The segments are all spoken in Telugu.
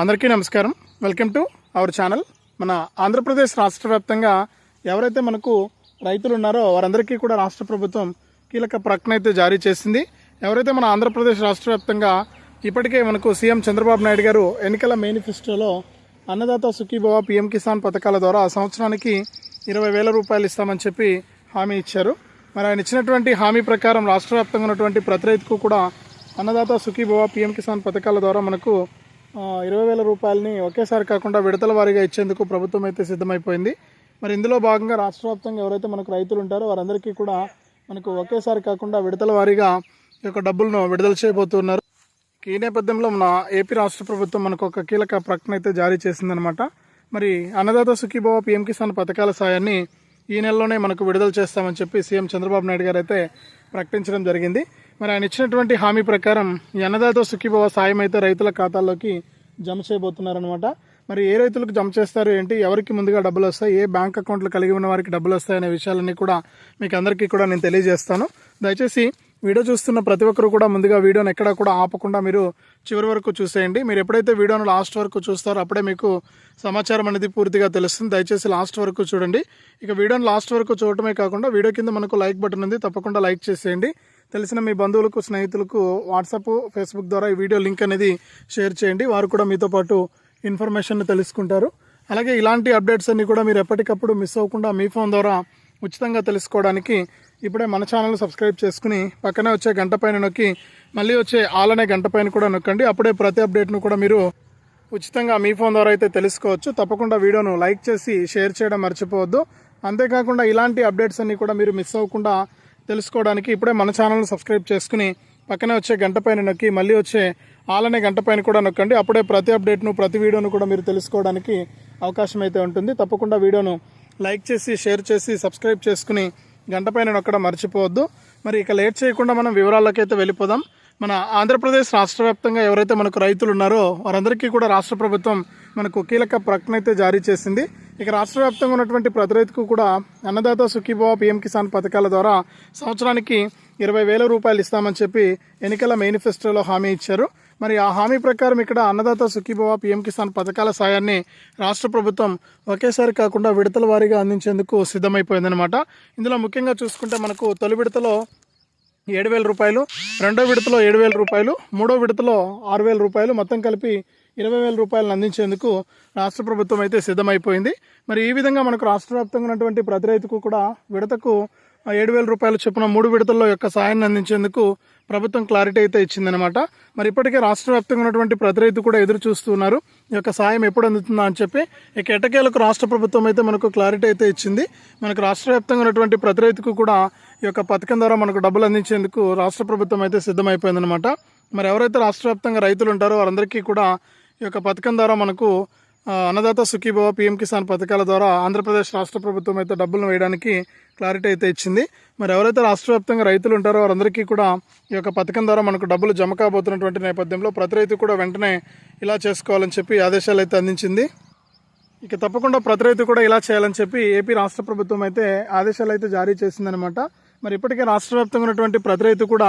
అందరికీ నమస్కారం. వెల్కమ్ టు అవర్ ఛానల్ మన ఆంధ్రప్రదేశ్ రాష్ట్ర వ్యాప్తంగా ఎవరైతే మనకు రైతులు ఉన్నారో వారందరికీ కూడా రాష్ట్ర ప్రభుత్వం కీలక ప్రకటన అయితే జారీ చేసింది. ఎవరైతే మన ఆంధ్రప్రదేశ్ రాష్ట్ర వ్యాప్తంగా ఇప్పటికే మనకు సీఎం చంద్రబాబు నాయుడు గారు ఎన్నికల మేనిఫెస్టోలో అన్నదాత సుఖీభవ పీఎం కిసాన్ పథకాల ద్వారా సంవత్సరానికి ఇరవై వేల రూపాయలు ఇస్తామని చెప్పి హామీ ఇచ్చారు. మరి ఆయన ఇచ్చినటువంటి హామీ ప్రకారం రాష్ట్ర వ్యాప్తంగా ఉన్నటువంటి ప్రతి రైతుకు కూడా అన్నదాత సుఖీభవ పీఎం కిసాన్ పథకాల ద్వారా మనకు ఇరవై వేల రూపాయలని ఒకేసారి కాకుండా విడతల వారీగా ఇచ్చేందుకు ప్రభుత్వం అయితే సిద్ధమైపోయింది. మరి ఇందులో భాగంగా రాష్ట్ర వ్యాప్తంగా ఎవరైతే మనకు రైతులు ఉంటారో వారందరికీ కూడా మనకు ఒకేసారి కాకుండా విడతల వారీగా ఈ యొక్క డబ్బులను విడుదల చేయబోతున్నారు. ఈ నేపథ్యంలో మన ఏపీ రాష్ట్ర ప్రభుత్వం మనకు ఒక కీలక ప్రకటన అయితే జారీ చేసిందనమాట మరి అన్నదాత సుఖీభవ పీఎం కిసాన్ పథకాల సాయాన్ని ఈ నెలలోనే మనకు విడుదల చేస్తామని చెప్పి సీఎం చంద్రబాబు నాయుడు గారు అయితే ప్రకటించడం జరిగింది. మరి ఆయన ఇచ్చినటువంటి హామీ ప్రకారం ఈ అన్నదాత సుఖీభవ సాయం అయితే రైతుల ఖాతాల్లోకి జమ చేయబోతున్నారనమాట మరి ఏ రైతులకు జమ చేస్తారు ఏంటి? ఎవరికి ముందుగా డబ్బులు వస్తాయి? ఏ బ్యాంక్ అకౌంట్లు కలిగి ఉన్న వారికి డబ్బులు వస్తాయనే విషయాలన్నీ కూడా మీకు అందరికీ కూడా నేను తెలియజేస్తాను. దయచేసి వీడియో చూస్తున్న ప్రతి ఒక్కరు కూడా ముందుగా వీడియోని ఎక్కడ కూడా ఆపకుండా మీరు చివరి వరకు చూసేయండి. మీరు ఎప్పుడైతే వీడియోను లాస్ట్ వరకు చూస్తారో అప్పుడే మీకు సమాచారం అనేది పూర్తిగా తెలుస్తుంది. దయచేసి లాస్ట్ వరకు చూడండి. ఇక వీడియోని లాస్ట్ వరకు చూడటమే కాకుండా వీడియో కింద మనకు లైక్ బటన్ ఉంది. తప్పకుండా లైక్ చేసేయండి. తెలిసిన మీ బంధువులకు స్నేహితులకు వాట్సాప్ ఫేస్బుక్ ద్వారా ఈ వీడియో లింక్ అనేది షేర్ చేయండి. వారు కూడా మీతో పాటు ఇన్ఫర్మేషన్ తెలుసుకుంటారు. అలాగే ఇలాంటి అప్డేట్స్ అన్నీ కూడా మీరు ఎప్పటికప్పుడు మిస్ అవ్వకుండా మీ ఫోన్ ద్వారా ఉచితంగా తెలుసుకోవడానికి ఇప్పుడే మన ఛానల్ సబ్స్క్రైబ్ చేసుకుని పక్కనే వచ్చే గంట పైన నొక్కి మళ్ళీ వచ్చే ఆల్ అనే గంట పైన కూడా నొక్కండి. అప్పుడే ప్రతి అప్డేట్ను కూడా మీరు ఉచితంగా మీ ఫోన్ ద్వారా అయితే తెలుసుకోవచ్చు. తప్పకుండా వీడియోను లైక్ చేసి షేర్ చేయడం మర్చిపోవద్దు. అంతేకాకుండా ఇలాంటి అప్డేట్స్ అన్నీ కూడా మీరు మిస్ అవ్వకుండా తెలుసుకోవడానికి ఇప్పుడే మన ఛానల్ని సబ్స్క్రైబ్ చేసుకుని పక్కనే వచ్చే గంట పైన నొక్కి మళ్ళీ వచ్చే ఆలనే గంట పైన కూడా నొక్కండి. అప్పుడే ప్రతి అప్డేట్ను ప్రతి వీడియోను కూడా మీరు తెలుసుకోవడానికి అవకాశం అయితే ఉంటుంది. తప్పకుండా వీడియోను లైక్ చేసి షేర్ చేసి సబ్స్క్రైబ్ చేసుకుని గంట పైన నొక్కడం మర్చిపోవద్దు. మరి ఇక లేట్ చేయకుండా మనం వివరాలకైతే వెళ్ళిపోదాం. మన ఆంధ్రప్రదేశ్ రాష్ట్ర ఎవరైతే మనకు రైతులు ఉన్నారో వారందరికీ కూడా రాష్ట్ర ప్రభుత్వం మనకు కీలక ప్రకటన అయితే జారీ చేసింది. ఇక రాష్ట్ర వ్యాప్తంగా ఉన్నటువంటి ప్రతి రైతుకు కూడా అన్నదాత సుఖీభవ పీఎం కిసాన్ పథకాల ద్వారా సంవత్సరానికి ఇరవై వేల రూపాయలు ఇస్తామని చెప్పి ఎన్నికల మేనిఫెస్టోలో హామీ ఇచ్చారు. మరి ఆ హామీ ప్రకారం ఇక్కడ అన్నదాత సుఖీభవ పీఎం కిసాన్ పథకాల సాయాన్ని రాష్ట్ర ప్రభుత్వం ఒకేసారి కాకుండా విడతల వారీగా అందించేందుకు సిద్ధమైపోయిందనమాట ఇందులో ముఖ్యంగా చూసుకుంటే మనకు తొలి విడతలో ఏడు వేల రూపాయలు రెండో విడతలో ఏడు వేల రూపాయలు మూడో విడతలో ఆరు వేల రూపాయలు మొత్తం కలిపి ఇరవై వేల రూపాయలను అందించేందుకు రాష్ట్ర ప్రభుత్వం అయితే సిద్ధమైపోయింది. మరి ఈ విధంగా మనకు రాష్ట్ర వ్యాప్తంగా ఉన్నటువంటి ప్రతి రైతుకు కూడా విడతకు ఏడు వేల రూపాయలు చొప్పున మూడు విడతల్లో యొక్క సాయాన్ని అందించేందుకు ప్రభుత్వం క్లారిటీ అయితే ఇచ్చిందనమాట మరి ఇప్పటికే రాష్ట్ర వ్యాప్తంగా ఉన్నటువంటి ప్రతి రైతు కూడా ఎదురు చూస్తున్నారు ఈ యొక్క సాయం ఎప్పుడు అందుతుందా అని చెప్పి ఇక ఎటకేలకు రాష్ట్ర ప్రభుత్వం అయితే మనకు క్లారిటీ అయితే ఇచ్చింది. మనకు రాష్ట్ర వ్యాప్తంగా ఉన్నటువంటి ప్రతి రైతుకు కూడా ఈ యొక్క పథకం ద్వారా మనకు డబ్బులు అందించేందుకు రాష్ట్ర ప్రభుత్వం అయితే సిద్ధమైపోయిందనమాట మరి ఎవరైతే రాష్ట్ర వ్యాప్తంగా రైతులు ఉంటారో వారందరికీ కూడా ఈ యొక్క పథకం ద్వారా మనకు అన్నదాత సుఖీభవ పీఎం కిసాన్ పథకాల ద్వారా ఆంధ్రప్రదేశ్ రాష్ట్ర ప్రభుత్వం అయితే డబ్బులను వేయడానికి క్లారిటీ అయితే ఇచ్చింది. మరి ఎవరైతే రాష్ట్ర వ్యాప్తంగా రైతులు ఉంటారో వారందరికీ కూడా ఈ యొక్క పథకం ద్వారా మనకు డబ్బులు జమ కాబోతున్నటువంటి నేపథ్యంలో ప్రతి రైతు కూడా వెంటనే ఇలా చేసుకోవాలని చెప్పి ఆదేశాలు అయితే అందించింది. ఇక తప్పకుండా ప్రతి రైతు కూడా ఇలా చేయాలని చెప్పి ఏపీ రాష్ట్ర ప్రభుత్వం అయితే ఆదేశాలు అయితే జారీ చేసిందనమాట మరి ఇప్పటికే రాష్ట్ర వ్యాప్తంగా ఉన్నటువంటి ప్రతి రైతు కూడా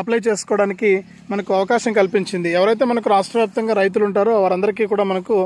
అప్లై చేసుకోవడానికి మనకు అవకాశం కల్పించింది. ఎవరైతే మనకు రాష్ట్ర వ్యాప్తంగా రైతులు ఉంటారో వారందరికీ కూడా మనకు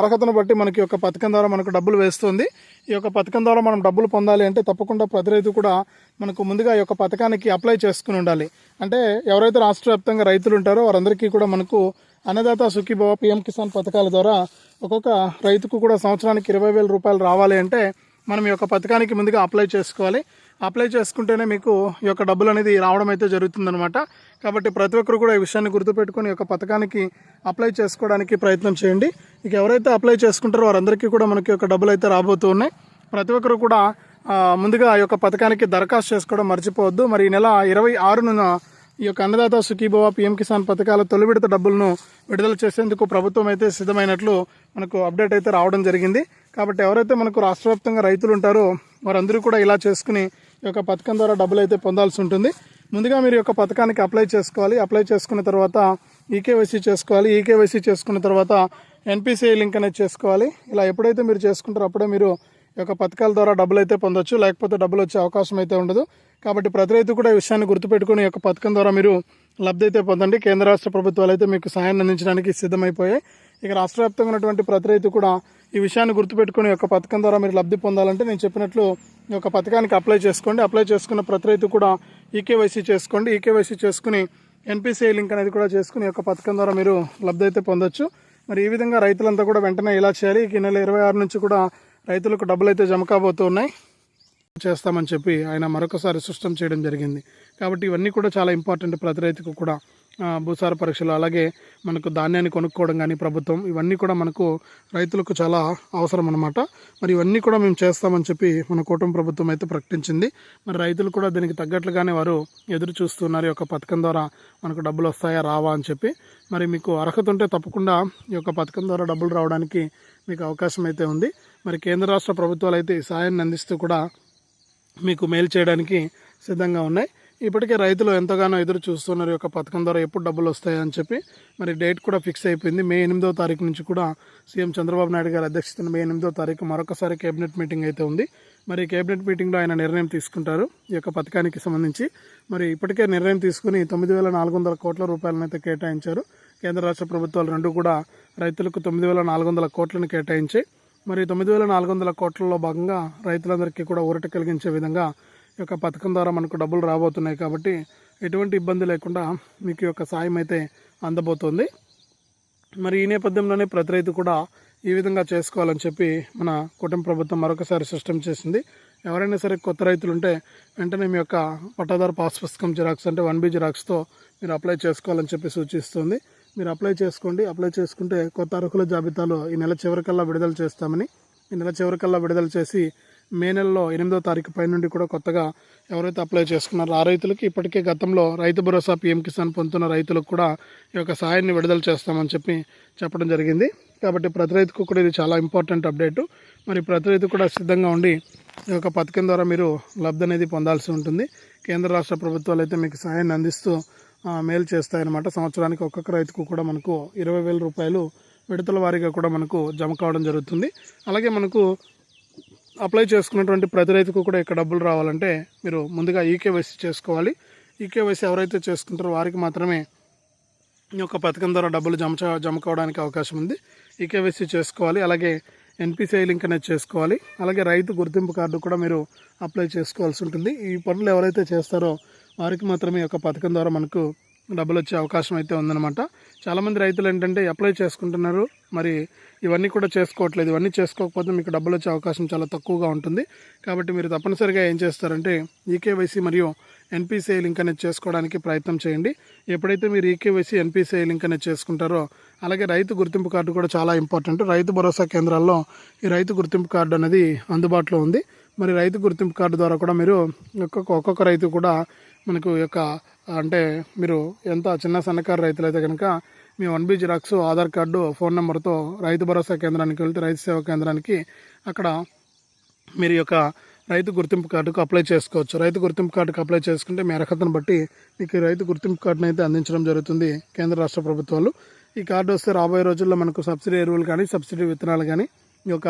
అర్హతను బట్టి మనకి యొక్క పథకం ద్వారా మనకు డబ్బులు వేస్తుంది. ఈ యొక్క పథకం ద్వారా మనం డబ్బులు పొందాలి అంటే తప్పకుండా ప్రతి రైతు కూడా మనకు ముందుగా ఈ యొక్క పథకానికి అప్లై చేసుకుని ఉండాలి. అంటే ఎవరైతే రాష్ట్ర వ్యాప్తంగా రైతులు ఉంటారో వారందరికీ కూడా మనకు అన్నదాత సుఖీభవ పిఎం కిసాన్ పథకాల ద్వారా ఒక్కొక్క రైతుకు కూడా సంవత్సరానికి ఇరవై వేల రూపాయలు రావాలి అంటే మనం ఈ యొక్క పథకానికి ముందుగా అప్లై చేసుకోవాలి. అప్లై చేసుకుంటేనే మీకు ఈ యొక్క డబ్బులు అనేది రావడం అయితే జరుగుతుందనమాట కాబట్టి ప్రతి ఒక్కరు కూడా ఈ విషయాన్ని గుర్తుపెట్టుకొని ఈ యొక్క పథకానికి అప్లై చేసుకోవడానికి ప్రయత్నం చేయండి. ఇక ఎవరైతే అప్లై చేసుకుంటారో వారందరికీ కూడా మనకి యొక్క డబ్బులు అయితే రాబోతూ ఉన్నాయి. ప్రతి ఒక్కరు కూడా ముందుగా ఈ యొక్క పథకానికి దరఖాస్తు చేసుకోవడం మర్చిపోవద్దు. మరి ఈ నెల ఇరవై ఆరున ఈ యొక్క అన్నదాత సుఖీభవ పీఎం కిసాన్ పథకాల తొలి విడత డబ్బులను విడుదల చేసేందుకు ప్రభుత్వం అయితే సిద్ధమైనట్లు మనకు అప్డేట్ అయితే రావడం జరిగింది. కాబట్టి ఎవరైతే మనకు రాష్ట్ర వ్యాప్తంగా రైతులు ఉంటారో వారందరూ కూడా ఇలా చేసుకుని ఈ యొక్క పథకం ద్వారా డబ్బులు అయితే పొందాల్సి ఉంటుంది. ముందుగా మీరు ఈ యొక్క పథకానికి అప్లై చేసుకోవాలి. అప్లై చేసుకున్న తర్వాత ఈకేవైసీ చేసుకోవాలి. ఈకేవైసీ చేసుకున్న తర్వాత ఎన్పిసిఐ లింక్ అనేది చేసుకోవాలి. ఇలా ఎప్పుడైతే మీరు చేసుకుంటారో అప్పుడే మీరు ఈ యొక్క పథకాల ద్వారా డబ్బులు అయితే పొందొచ్చు. లేకపోతే డబ్బులు వచ్చే అవకాశం అయితే ఉండదు. కాబట్టి ప్రతి రైతు కూడా ఈ విషయాన్ని గుర్తుపెట్టుకుని ఈ యొక్క పథకం ద్వారా మీరు లబ్ధి అయితే పొందండి. కేంద్ర రాష్ట్ర ప్రభుత్వాలు అయితే మీకు సహాయాన్ని అందించడానికి సిద్ధమైపోయాయి. ఇక రాష్ట్ర వ్యాప్తంగా ఉన్నటువంటి ప్రతి రైతు కూడా ఈ విషయాన్ని గుర్తుపెట్టుకుని ఈ యొక్క పథకం ద్వారా మీరు లబ్ధి పొందాలంటే నేను చెప్పినట్లు ఈ యొక్క పథకానికి అప్లై చేసుకోండి. అప్లై చేసుకున్న ప్రతి రైతు కూడా ఈకేవైసీ చేసుకోండి. ఈకేవైసీ చేసుకుని ఎన్పిసిఐ లింక్ అనేది కూడా చేసుకుని ఈ యొక్క పథకం ద్వారా మీరు లబ్ధి అయితే పొందొచ్చు. మరి ఈ విధంగా రైతులంతా కూడా వెంటనే ఇలా చేయాలి. ఈ నెల ఇరవై ఆరు నుంచి కూడా రైతులకు డబ్బులు అయితే జమ కాబోతూ ఉన్నాయి. చేస్తామని చెప్పి ఆయన మరొకసారి స్పష్టం చేయడం జరిగింది. కాబట్టి ఇవన్నీ కూడా చాలా ఇంపార్టెంట్ ప్రతి రైతుకు కూడా. భూసార పరీక్షలు అలాగే మనకు ధాన్యాన్ని కొనుక్కోవడం కానీ ప్రభుత్వం ఇవన్నీ కూడా మనకు రైతులకు చాలా అవసరం అనమాట మరి ఇవన్నీ కూడా మేము చేస్తామని చెప్పి మన కూటమి ప్రభుత్వం అయితే ప్రకటించింది. మరి రైతులు కూడా దీనికి తగ్గట్లుగానే వారు ఎదురు చూస్తున్నారు. ఈ యొక్క పథకం ద్వారా మనకు డబ్బులు వస్తాయా రావా అని చెప్పి. మరి మీకు అర్హత ఉంటే తప్పకుండా ఈ యొక్క పథకం ద్వారా డబ్బులు రావడానికి మీకు అవకాశం అయితే ఉంది. మరి కేంద్ర రాష్ట్ర ప్రభుత్వాలు అయితే ఈ సాయాన్ని అందిస్తూ కూడా మీకు మేలు చేయడానికి సిద్ధంగా ఉన్నాయి. ఇప్పటికే రైతులు ఎంతగానో ఎదురు చూస్తున్నారు యొక్క పథకం ద్వారా ఎప్పుడు డబ్బులు వస్తాయని చెప్పి. మరి డేట్ కూడా ఫిక్స్ అయిపోయింది. మే ఎనిమిదో తారీఖు నుంచి కూడా సీఎం చంద్రబాబు నాయుడు గారి అధ్యక్షతన మే ఎనిమిదో తారీఖు మరొకసారి కేబినెట్ మీటింగ్ అయితే ఉంది. మరి కేబినెట్ మీటింగ్లో ఆయన నిర్ణయం తీసుకుంటారు ఈ యొక్క పథకానికి సంబంధించి. మరి ఇప్పటికే నిర్ణయం తీసుకుని తొమ్మిది వేల నాలుగు వందల కోట్ల రూపాయలను అయితే కేటాయించారు. కేంద్ర రాష్ట్ర ప్రభుత్వాలు రెండు కూడా రైతులకు తొమ్మిది వేల నాలుగు వందల కోట్లను కేటాయించాయి. మరి తొమ్మిది వేల నాలుగు వందల కోట్లలో భాగంగా రైతులందరికీ కూడా ఊరట కలిగించే విధంగా యొక్క పథకం ద్వారా మనకు డబ్బులు రాబోతున్నాయి కాబట్టి ఎటువంటి ఇబ్బంది లేకుండా మీకు యొక్క సాయం అయితే అందబోతోంది. మరి ఈ నేపథ్యంలోనే ప్రతి రైతు కూడా ఈ విధంగా చేసుకోవాలని చెప్పి మన కుటుంబ ప్రభుత్వం మరొకసారి సిస్టమ్ చేసింది. ఎవరైనా సరే కొత్త రైతులు ఉంటే వెంటనే మీ యొక్క పట్టాదారు పాస్ పుస్తకం జిరాక్స్ అంటే వన్ బీ జిరాక్స్తో మీరు అప్లై చేసుకోవాలని చెప్పి సూచిస్తుంది. మీరు అప్లై చేసుకోండి. అప్లై చేసుకుంటే కొత్త అర్హుల జాబితాలో ఈ నెల చివరికల్లా విడుదల చేస్తామని ఈ నెల చివరికల్లా విడుదల చేసి మే నెలలో ఎనిమిదో తారీఖు పై నుండి కూడా కొత్తగా ఎవరైతే అప్లై చేసుకున్నారో ఆ రైతులకి ఇప్పటికే గతంలో రైతు భరోసా పీఎం కిసాన్ పొందుతున్న రైతులకు కూడా ఈ యొక్క సాయాన్ని విడుదల చేస్తామని చెప్పి చెప్పడం జరిగింది. కాబట్టి ప్రతి రైతుకు కూడా ఇది చాలా ఇంపార్టెంట్ అప్డేటు. మరి ప్రతి రైతు కూడా సిద్ధంగా ఉండి ఈ యొక్క పథకం ద్వారా మీరు లబ్ధి అనేది పొందాల్సి ఉంటుంది. కేంద్ర రాష్ట్ర ప్రభుత్వాలు అయితే మీకు సాయాన్ని అందిస్తూ మేలు చేస్తాయన్నమాట. సంవత్సరానికి ఒక్కొక్క రైతుకు కూడా మనకు ఇరవై వేల రూపాయలు విడతల వారీగా కూడా మనకు జమ కావడం జరుగుతుంది. అలాగే మనకు అప్లై చేసుకున్నటువంటి ప్రతి రైతుకు కూడా ఇక్కడ డబ్బులు రావాలంటే మీరు ముందుగా ఈకేవైసీ చేసుకోవాలి. ఈకేవైసీ ఎవరైతే చేసుకుంటారో వారికి మాత్రమే ఈ యొక్క పథకం ద్వారా డబ్బులు జమ జమ కావడానికి అవకాశం ఉంది. ఈకేవైసీ చేసుకోవాలి. అలాగే ఎన్పిసిఐ లింక్ అనేది చేసుకోవాలి. అలాగే రైతు గుర్తింపు కార్డు కూడా మీరు అప్లై చేసుకోవాల్సి ఉంటుంది. ఈ పనులు ఎవరైతే చేస్తారో వారికి మాత్రమే ఈ యొక్క పథకం ద్వారా మనకు డబ్బులు వచ్చే అవకాశం అయితే ఉందన్నమాట. చాలామంది రైతులు ఏంటంటే అప్లై చేసుకుంటున్నారు. మరి ఇవన్నీ కూడా చేసుకోవట్లేదు. ఇవన్నీ చేసుకోకపోతే మీకు డబ్బులు వచ్చే అవకాశం చాలా తక్కువగా ఉంటుంది. కాబట్టి మీరు తప్పనిసరిగా ఏం చేస్తారంటే ఈకేవైసీ మరియు ఎన్పిసిఐ లింక్ అనేది చేసుకోవడానికి ప్రయత్నం చేయండి. ఎప్పుడైతే మీరు ఈకేవైసీ ఎన్పిసిఐ లింక్ అనేది చేసుకుంటారో అలాగే రైతు గుర్తింపు కార్డు కూడా చాలా ఇంపార్టెంట్. రైతు భరోసా కేంద్రాల్లో ఈ రైతు గుర్తింపు కార్డు అనేది అందుబాటులో ఉంది. మరి రైతు గుర్తింపు కార్డు ద్వారా కూడా మీరు ఒక్కొక్క ఒక్కొక్క రైతు కూడా మనకు ఈ యొక్క అంటే మీరు ఎంత చిన్న సన్నకారు రైతులు అయితే కనుక మీ one B xerox Aadhaar card phone నెంబర్తో రైతు భరోసా కేంద్రానికి వెళ్తే రైతు సేవా కేంద్రానికి అక్కడ మీరు యొక్క రైతు గుర్తింపు కార్డుకు అప్లై చేసుకోవచ్చు. రైతు గుర్తింపు కార్డుకు అప్లై చేసుకుంటే మీ అర్హతను బట్టి మీకు రైతు గుర్తింపు కార్డును అయితే అందించడం జరుగుతుంది కేంద్ర రాష్ట్ర ప్రభుత్వాలు. ఈ కార్డు వస్తే రాబోయే రోజుల్లో మనకు సబ్సిడీ ఎరువులు కానీ సబ్సిడీ విత్తనాలు కానీ ఈ యొక్క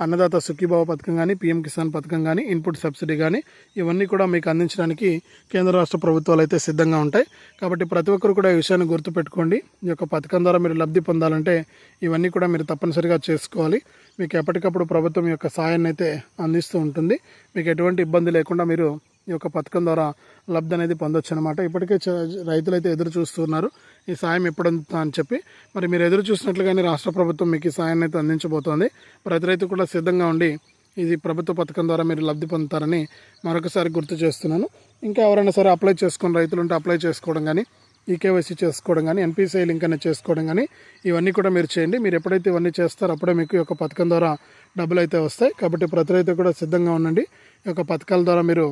అన్నదాత సుఖీభావ పథకం కానీ పీఎం కిసాన్ పథకం కానీ ఇన్పుట్ సబ్సిడీ కానీ ఇవన్నీ కూడా మీకు అందించడానికి కేంద్ర రాష్ట్ర ప్రభుత్వాలు అయితే సిద్ధంగా ఉంటాయి. కాబట్టి ప్రతి ఒక్కరు కూడా ఈ విషయాన్ని గుర్తుపెట్టుకోండి. ఈ యొక్క పథకం ద్వారా మీరు లబ్ధి పొందాలంటే ఇవన్నీ కూడా మీరు తప్పనిసరిగా చేసుకోవాలి. మీకు ఎప్పటికప్పుడు ప్రభుత్వం యొక్క సాయాన్ని అయితే అందిస్తూ ఉంటుంది. మీకు ఎటువంటి ఇబ్బంది లేకుండా మీరు ఈ యొక్క పథకం ద్వారా లబ్ధి అనేది పొందొచ్చు అనమాట ఇప్పటికే చ- రైతులు అయితే ఎదురు చూస్తున్నారు. ఈ సాయం ఎప్పుడు అందుతా అని చెప్పి మరి మీరు ఎదురు చూసినట్లుగానే రాష్ట్ర ప్రభుత్వం మీకు ఈ సాయాన్ని అయితే అందించబోతోంది. ప్రతి రైతు కూడా సిద్ధంగా ఉండి ఇది ప్రభుత్వ పథకం ద్వారా మీరు లబ్ధి పొందుతారని మరొకసారి గుర్తు చేస్తున్నాను. ఇంకా ఎవరైనా సరే అప్లై చేసుకుని రైతులు ఉంటే అప్లై చేసుకోవడం కానీ ఈకేవైసీ చేసుకోవడం కానీ ఎన్పిసిఐ లింక్ అనేది చేసుకోవడం కానీ ఇవన్నీ కూడా మీరు చేయండి. మీరు ఎప్పుడైతే ఇవన్నీ చేస్తారో అప్పుడే మీకు ఈ యొక్క పథకం ద్వారా డబ్బులు అయితే వస్తాయి. కాబట్టి ప్రతి రైతు కూడా సిద్ధంగా ఉండండి. ఈ యొక్క పథకాల ద్వారా మీరు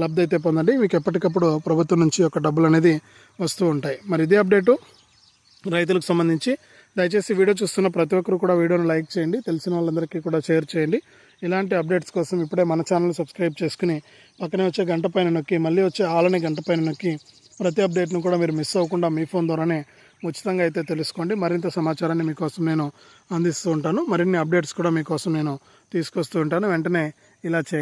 లబ్ధి అయితే పొందండి. మీకు ఎప్పటికప్పుడు ప్రభుత్వం నుంచి ఒక డబ్బులు అనేది వస్తూ ఉంటాయి. మరి ఇదే అప్డేటు రైతులకు సంబంధించి. దయచేసి వీడియో చూస్తున్న ప్రతి ఒక్కరు కూడా వీడియోను లైక్ చేయండి. తెలిసిన వాళ్ళందరికీ కూడా షేర్ చేయండి. ఇలాంటి అప్డేట్స్ కోసం ఇప్పుడే మన ఛానల్ సబ్స్క్రైబ్ చేసుకుని పక్కనే వచ్చే గంట పైన నొక్కి మళ్ళీ వచ్చే ఆలనే గంట పైన నొక్కి ప్రతి అప్డేట్ను కూడా మీరు మిస్ అవ్వకుండా మీ ఫోన్ ద్వారానే ఉచితంగా అయితే తెలుసుకోండి. మరింత సమాచారాన్ని మీకోసం నేను అందిస్తూ ఉంటాను. మరిన్ని అప్డేట్స్ కూడా మీకోసం నేను తీసుకొస్తూ ఉంటాను. వెంటనే ఇలా చేయండి.